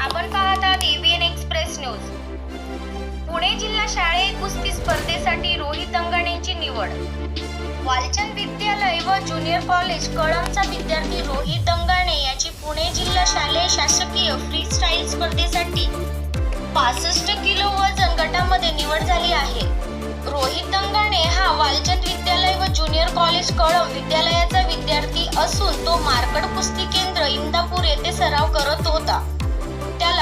आपण पाहत आहात एबीएन एक्सप्रेस न्यूज पुणे जिल्हा शाळे कुस्ती स्पर्धेसाठी रोहित अंगाणेची निवड. वालचंद विद्यालय व ज्युनियर कॉलेज कळमचा विद्यार्थी रोहित अंगाणे याची पुणे जिल्हा शालेय शासकीय फ्री स्टाईल स्पर्धेसाठी पासष्ट किलो वजन गटामध्ये निवड झाली आहे. रोहित अंगाणे हा वालचंद विद्यालय व ज्युनियर कॉलेज कळम विद्यालयाचा विद्यार्थी असून तो मार्कड कुस्ती केंद्र इंदापूर येथे सराव करत होता.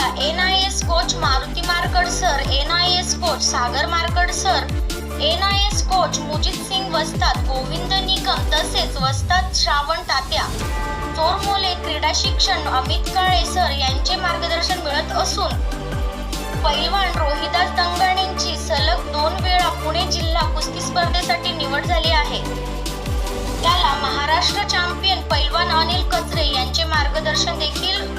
त्याला N I S coach Maruti Markad sir N I S coach Sagar Markad sir N I S coach Mujit Singh वस्ताद गोविंद निकम तसेच वस्तात श्रावण तात्या. चोरमोले क्रीडा शिक्षण अमित काळे सर यांचे मार्गदर्शन मिळत असून पैलवान रोहिदास दंगाणेंची सलग दोन वेळा पुणे जिल्हा कुस्ती स्पर्धेसाठी निवड झाली आहे. त्याला महाराष्ट्र चॅम्पियन पैलवान अनिल कचरे यांचे मार्गदर्शन देखील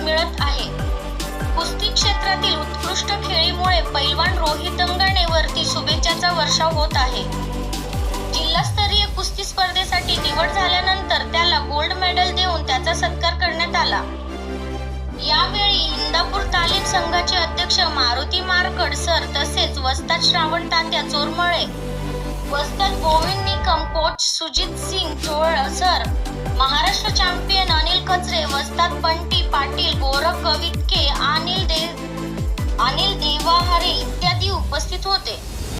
क्षेत्रातील उत्कृष्ट खेळीमुळे पैलवान रोहित दंगाणेवरती शुभेच्छाचा वर्षाव होत आहे. जिल्हास्तरीय कुस्ती स्पर्धेसाठी निवड झाल्यानंतर त्याला गोल्ड मेडल देऊन त्याचा सत्कार करण्यात आला. यावेळी इंदापूर तालीम संघाचे अध्यक्ष मारुती मारकड सर तसेच वस्ताद श्रावण तात्या चोरमळे वस्ताद Govind Nikam coach Sujit Singh Chol sir Maharashtra champion Anil Kachre वस्ताद बंटी पाटील गोरख कवितके अनिल दे इत्यादी उपस्थित होते.